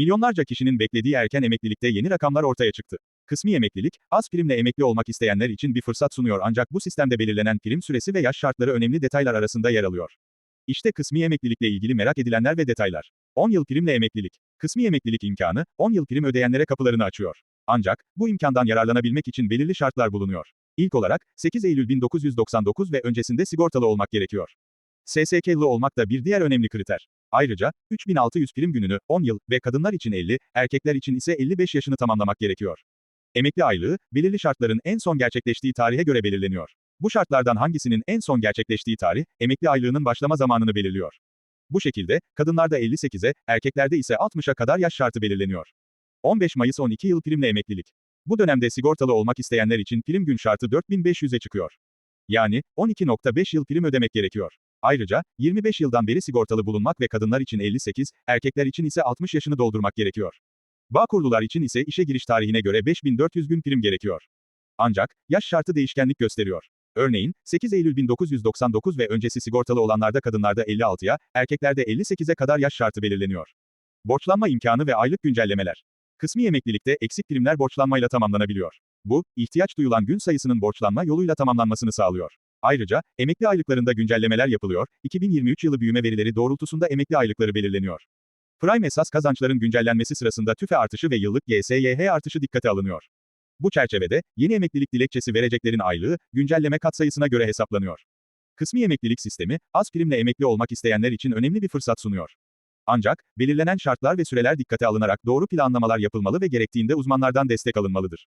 Milyonlarca kişinin beklediği erken emeklilikte yeni rakamlar ortaya çıktı. Kısmi emeklilik, az primle emekli olmak isteyenler için bir fırsat sunuyor ancak bu sistemde belirlenen prim süresi ve yaş şartları önemli detaylar arasında yer alıyor. İşte kısmi emeklilikle ilgili merak edilenler ve detaylar. 10 yıl primle emeklilik. Kısmi emeklilik imkanı, 10 yıl prim ödeyenlere kapılarını açıyor. Ancak, bu imkandan yararlanabilmek için belirli şartlar bulunuyor. İlk olarak, 8 Eylül 1999 ve öncesinde sigortalı olmak gerekiyor. SSK'lı olmak da bir diğer önemli kriter. Ayrıca, 3600 prim gününü, 10 yıl ve kadınlar için 50, erkekler için ise 55 yaşını tamamlamak gerekiyor. Emekli aylığı, belirli şartların en son gerçekleştiği tarihe göre belirleniyor. Bu şartlardan hangisinin en son gerçekleştiği tarih, emekli aylığının başlama zamanını belirliyor. Bu şekilde, kadınlarda 58'e, erkeklerde ise 60'a kadar yaş şartı belirleniyor. 15 Mayıs 12 yıl primle emeklilik. Bu dönemde sigortalı olmak isteyenler için prim gün şartı 4500'e çıkıyor. Yani, 12.5 yıl prim ödemek gerekiyor. Ayrıca, 25 yıldan beri sigortalı bulunmak ve kadınlar için 58, erkekler için ise 60 yaşını doldurmak gerekiyor. Bağkurlular için ise işe giriş tarihine göre 5400 gün prim gerekiyor. Ancak, yaş şartı değişkenlik gösteriyor. Örneğin, 8 Eylül 1999 ve öncesi sigortalı olanlarda kadınlarda 56'ya, erkeklerde 58'e kadar yaş şartı belirleniyor. Borçlanma imkanı ve aylık güncellemeler. Kısmi emeklilikte eksik primler borçlanmayla tamamlanabiliyor. Bu, ihtiyaç duyulan gün sayısının borçlanma yoluyla tamamlanmasını sağlıyor. Ayrıca, emekli aylıklarında güncellemeler yapılıyor, 2023 yılı büyüme verileri doğrultusunda emekli aylıkları belirleniyor. Prime esas kazançların güncellenmesi sırasında tüfe artışı ve yıllık GSYH artışı dikkate alınıyor. Bu çerçevede, yeni emeklilik dilekçesi vereceklerin aylığı, güncelleme katsayısına göre hesaplanıyor. Kısmi emeklilik sistemi, az primle emekli olmak isteyenler için önemli bir fırsat sunuyor. Ancak, belirlenen şartlar ve süreler dikkate alınarak doğru planlamalar yapılmalı ve gerektiğinde uzmanlardan destek alınmalıdır.